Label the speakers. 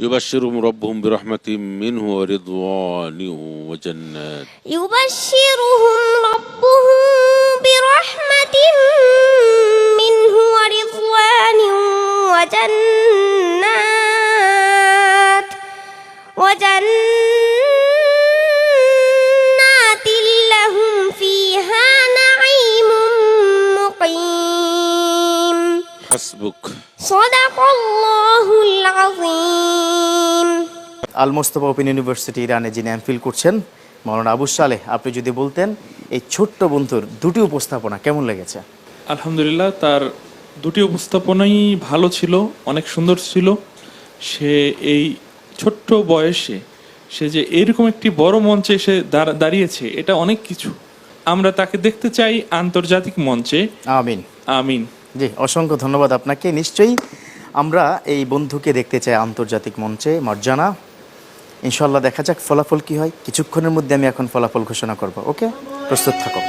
Speaker 1: يبشرهم ربهم برحمة منه ورضوان وجنات.
Speaker 2: يبشرهم ربهم برحمة منه ورضوان وجنات. وجنات لهم فيها نعيم مقيم.
Speaker 1: حسبك.
Speaker 2: صدق الله
Speaker 3: আল Mostafa open university ইরানে যিনি MPhil করছেন মৌলানা আবু সালেহ আপনি যদি বলতেন এই ছোট্ট বন্ধুর দুটি উপস্থাপনা কেমন লেগেছে?
Speaker 4: আলহামদুলিল্লাহ তার দুটি উপস্থাপনাই ভালো ছিল অনেক সুন্দর ছিল। সে এই ছোট্ট বয়সে সে যে এরকম একটি বড় মঞ্চে এসে দাঁড়িয়েছে এটা অনেক কিছু। আমরা তাকে দেখতে চাই আন্তর্জাতিক মঞ্চে।
Speaker 3: আমিন।
Speaker 4: আমিন।
Speaker 3: জি অসংখ্য ধন্যবাদ আপনাকে। নিশ্চয়ই আমরা এই বন্ধুকে দেখতে চাই আন্তর্জাতিক মঞ্চে মর্যানা। ইনশাল্লাহ দেখা যাক ফলাফল কি হয়। কিছুক্ষণের মধ্যে আমি এখন ফলাফল ঘোষণা করব, ওকে? প্রস্তুত থাকো।